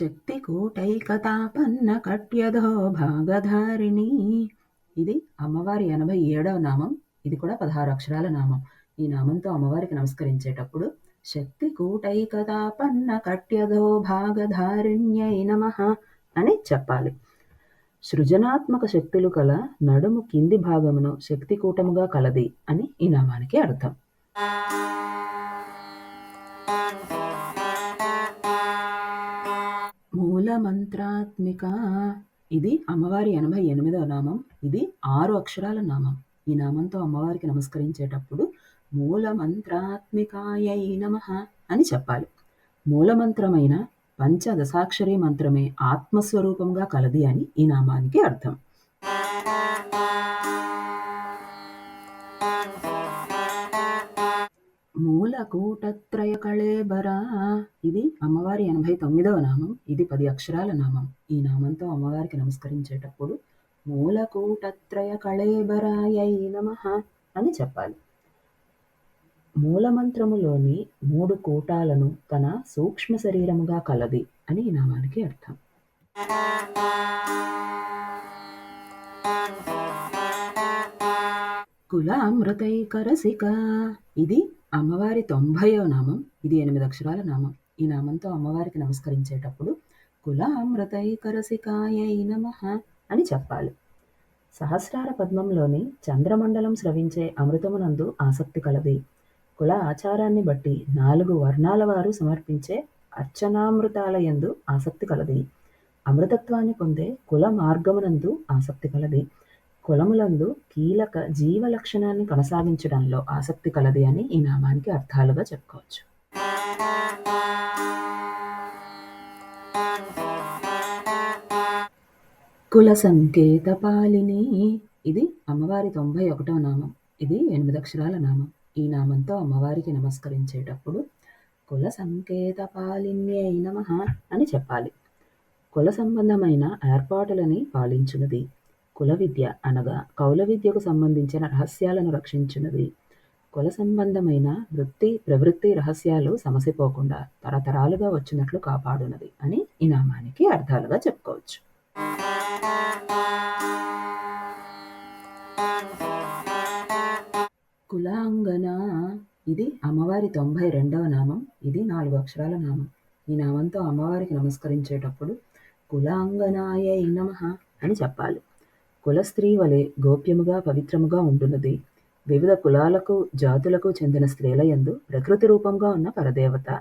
శక్తికూటైకతాపన్న కట్యధో భాగధారిణి. ఇది అమ్మవారి ఎనభై ఏడవ నామం. ఇది కూడా పదహారు అక్షరాల నామం. ఈ నామంతో అమ్మవారికి నమస్కరించేటప్పుడు శక్తి కూటైకతాపన్న కట్యధో భాగధారిణ్యై నమ అని చెప్పాలి. సృజనాత్మక శక్తులు కల నడుము కింది భాగమును శక్తికూటముగా కలది అని ఈ నామానికి అర్థం. మూలమంత్రాత్మిక. ఇది అమ్మవారి ఎనభై ఎనిమిదవ నామం. ఇది ఆరు అక్షరాల నామం. ఈ నామంతో అమ్మవారికి నమస్కరించేటప్పుడు మూలమంత్రాత్మికాయై నమ అని చెప్పాలి. మూలమంత్రమైన పంచదశాక్షరి మంత్రమే ఆత్మస్వరూపంగా కలది అని ఈ నామానికి అర్థం. మూలకూటత్రయ కళేబర ఇది అమ్మవారి ఎనభై తొమ్మిదవ నామం. ఇది పది అక్షరాల నామం. ఈ నామంతో అమ్మవారికి నమస్కరించేటప్పుడు మూలకూటత్రయ కళేబరాయై నమ అని చెప్పాలి. మూలమంత్రములోని మూడు కూటాలను తన సూక్ష్మ శరీరముగా కలది అని ఈ నామానికి అర్థం. కులామృతైకరసిక. ఇది అమ్మవారి తొంభైవ నామం ఇది ఎనిమిది అక్షరాల నామం. ఈ నామంతో అమ్మవారికి నమస్కరించేటప్పుడు కుల నమ అని చెప్పాలి. సహస్రార పద్మంలోని చంద్రమండలం స్రవించే అమృతమునందు ఆసక్తి కలది. కుల ఆచారాన్ని బట్టి నాలుగు వర్ణాల వారు సమర్పించే అర్చనామృతాల ఎందు ఆసక్తి కలది. అమృతత్వాన్ని పొందే కుల మార్గమునందు ఆసక్తి కలది. కులములందు కీలక జీవ లక్షణాన్ని కొనసాగించడంలో ఆసక్తి కలది అని ఈ నామానికి అర్థాలుగా చెప్పుకోవచ్చు. కుల సంకేత పాలిని ఇది అమ్మవారి తొంభై ఒకటో నామం. ఇది ఎనిమిది అక్షరాల నామం. ఈ నామంతో అమ్మవారికి నమస్కరించేటప్పుడు కుల సంకేత పాలిన్యై నమ అని చెప్పాలి. కుల సంబంధమైన ఏర్పాటులని పాలించునది. కుల విద్య అనగా కౌల విద్యకు సంబంధించిన రహస్యాలను రక్షించినది. కుల సంబంధమైన వృత్తి ప్రవృత్తి రహస్యాలు సమసిపోకుండా తరతరాలుగా వచ్చినట్లు కాపాడునది అని ఈ నామానికి అర్థాలుగా చెప్పుకోవచ్చు. కులాంగన? ఇది అమ్మవారి తొంభై రెండవ నామం. ఇది నాలుగు అక్షరాల నామం. ఈ నామంతో అమ్మవారికి నమస్కరించేటప్పుడు కులాంగనాయ నమ అని చెప్పాలి. కుల స్త్రీ వలె గోప్యముగా పవిత్రముగా ఉండున్నది. వివిధ కులాలకు జాతులకు చెందిన స్త్రీలయందు ప్రకృతి రూపంగా ఉన్న పరదేవత.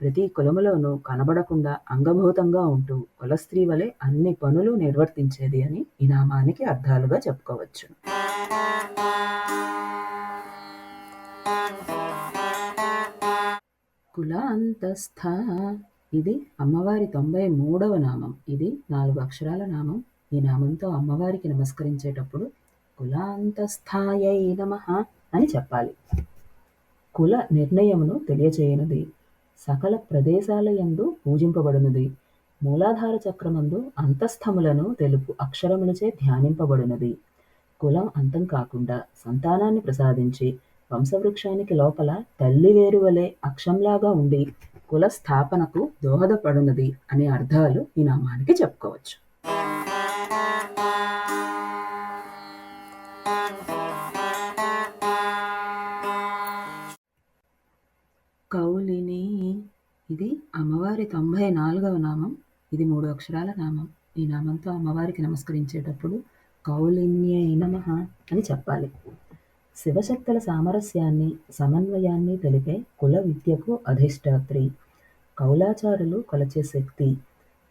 ప్రతి కులములోనూ కనబడకుండా అంగభూతంగా ఉంటూ కుల స్త్రీ వలె అన్ని పనులు నిర్వర్తించేది అని ఈ నామానికి అర్థాలుగా చెప్పుకోవచ్చు. కులాంతస్థ. ఇది అమ్మవారి తొంభై మూడవ నామం. ఇది నాలుగు అక్షరాల నామం. ఈ నామంతో అమ్మవారికి నమస్కరించేటప్పుడు కులాంతస్థాయై నమ అని చెప్పాలి. కుల నిర్ణయమును తెలియచేయనది. సకల ప్రదేశాల యందు పూజింపబడినది. మూలాధార చక్రమందు అంతస్థములను తెలుపు అక్షరములచే ధ్యానింపబడినది. కులం అంతం కాకుండా సంతానాన్ని ప్రసాదించి వంశవృక్షానికి లోపల తల్లి వేరువలే అక్షంలాగా ఉండి కుల స్థాపనకు దోహదపడునది అనే అర్థాలు ఈ నామానికి చెప్పుకోవచ్చు. అమ్మవారి తొంభై నాలుగవ నామం. ఇది మూడు అక్షరాల నామం. ఈ నామంతో అమ్మవారికి నమస్కరించేటప్పుడు కౌలిన్యై నమ అని చెప్పాలి. శివశక్తుల సామరస్యాన్ని సమన్వయాన్ని తెలిపే కుల విద్యకు అధిష్టాత్రి. కౌలాచారులు కొలచే శక్తి.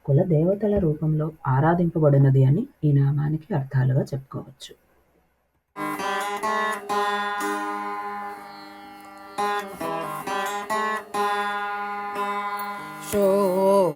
కుల దేవతల రూపంలో ఆరాధింపబడినది అని ఈ నామానికి అర్థాలుగా చెప్పుకోవచ్చు.